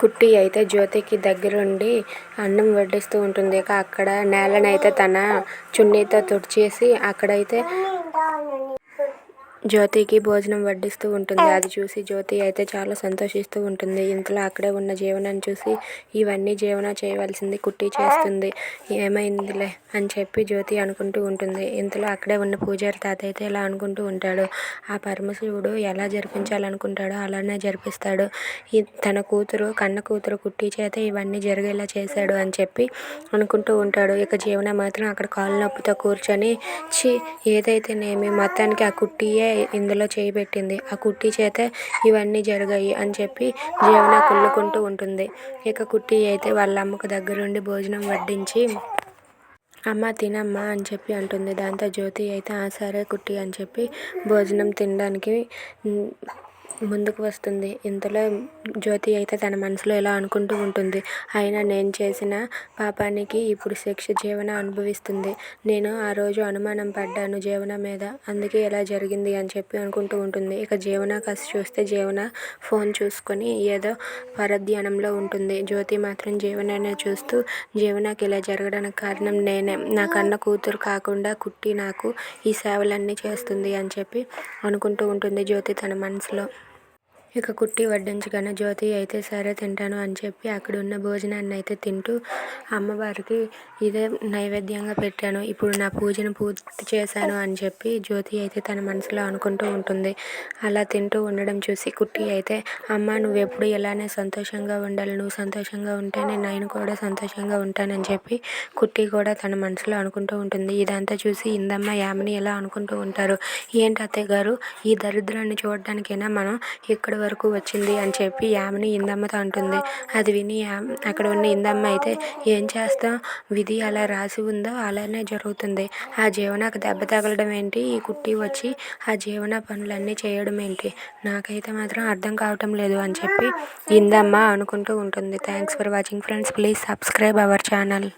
కుట్టి అయితే జ్యోతికి దగ్గరుండి అన్నం వడ్డిస్తూ ఉంటుంది. ఇక అక్కడ నేలనైతే తన చున్నీతో తుడిచేసి అక్కడైతే జ్యోతికి భోజనం వడ్డిస్తూ ఉంటుంది. అది చూసి జ్యోతి అయితే చాలా సంతోషిస్తూ ఉంటుంది. ఇంతలో అక్కడే ఉన్న జీవనాన్ని చూసి ఇవన్నీ జీవన చేయవలసింది కుట్టి చేస్తుంది. ఏమైందిలే అని చెప్పి జ్యోతి అనుకుంటూ ఉంటుంది. ఇంతలో అక్కడే ఉన్న పూజారి తాత అయితే ఇలా అనుకుంటూ ఉంటాడు. ఆ పరమశివుడు ఎలా జరిపించాలనుకుంటాడో అలానే జరిపిస్తాడు. ఈ తన కూతురు కన్న కూతురు కుట్టి చేత ఇవన్నీ జరిగేలా చేశాడు అని చెప్పి అనుకుంటూ ఉంటాడు. ఇక జీవన మాత్రం అక్కడ కాలు నొప్పితో కూర్చొని చి ఏదైతేనేమి మొత్తానికి ఆ కుట్టియే ఇందులో చేయి పెట్టింది. ఆ కుట్టి చేతే ఇవన్నీ జరిగాయి అని చెప్పి జీవన కుళ్ళుకుంటూ ఉంటుంది. ఇక కుట్టి అయితే వాళ్ళ అమ్మకు దగ్గరుండి భోజనం వడ్డించి అమ్మ తినమ్మా అని చెప్పి అంటుంది. దాంతో జ్యోతి అయితే ఆ సరే కుట్టి అని చెప్పి భోజనం తినడానికి ముందుకు వస్తుంది. ఇంతలో జ్యోతి అయితే తన మనసులో ఇలా అనుకుంటూ ఉంటుంది. అయినా నేను చేసిన పాపానికి ఇప్పుడు శిక్ష జీవన అనుభవిస్తుంది. నేను ఆ రోజు అనుమానం పడ్డాను జీవన మీద. అందుకే ఇలా జరిగింది అని చెప్పి అనుకుంటూ ఉంటుంది. ఇక జీవన కాస్త చూస్తే జీవన ఫోన్ చూసుకొని ఏదో పరధ్యానంలో ఉంటుంది. జ్యోతి మాత్రం జీవనాన్ని చూస్తూ జీవనకి ఇలా జరగడానికి కారణం నేనే. నా కన్న కూతురు కాకుండా కుట్టి నాకు ఈ సేవలన్నీ చేస్తుంది అని చెప్పి అనుకుంటూ ఉంటుంది జ్యోతి తన మనసులో. ఇక కుట్టి వడ్డించగానే జ్యోతి అయితే సరే తింటాను అని చెప్పి అక్కడ ఉన్న భోజనాన్ని అయితే తింటూ అమ్మవారికి ఇదే నైవేద్యంగా పెట్టాను. ఇప్పుడు నా పూజను పూర్తి చేశాను అని చెప్పి జ్యోతి అయితే తన మనసులో అనుకుంటూ ఉంటుంది. అలా తింటూ ఉండడం చూసి కుట్టి అయితే అమ్మ నువ్వు ఎప్పుడు ఇలానే సంతోషంగా ఉండాలి. నువ్వు సంతోషంగా ఉంటేనే నేను కూడా సంతోషంగా ఉంటానని చెప్పి కుట్టి కూడా తన మనసులో అనుకుంటూ ఉంటుంది. ఇదంతా చూసి ఇందమ్మ యామిని ఎలా అనుకుంటూ ఉంటారు. ఏంటి అత్తయ్య గారు ఈ దరిద్రాన్ని చూడడానికైనా మనం ఇక్కడ వరకు వచ్చింది అని చెప్పి యామిని ఇందమ్మతో అంటుంది. అది విని యామ్ అక్కడ ఉన్న ఇందమ్మ అయితే ఏం చేస్తాం విధి అలా రాసి ఉందో అలానే జరుగుతుంది. ఆ జీవనకు దెబ్బ తగలడం ఏంటి? ఈ కుట్టి వచ్చి ఆ జీవన పనులన్నీ చేయడం ఏంటి? నాకైతే మాత్రం అర్థం కావటం లేదు అని చెప్పి ఇందమ్మ అనుకుంటూ ఉంటుంది. Thanks for watching friends please subscribe our channel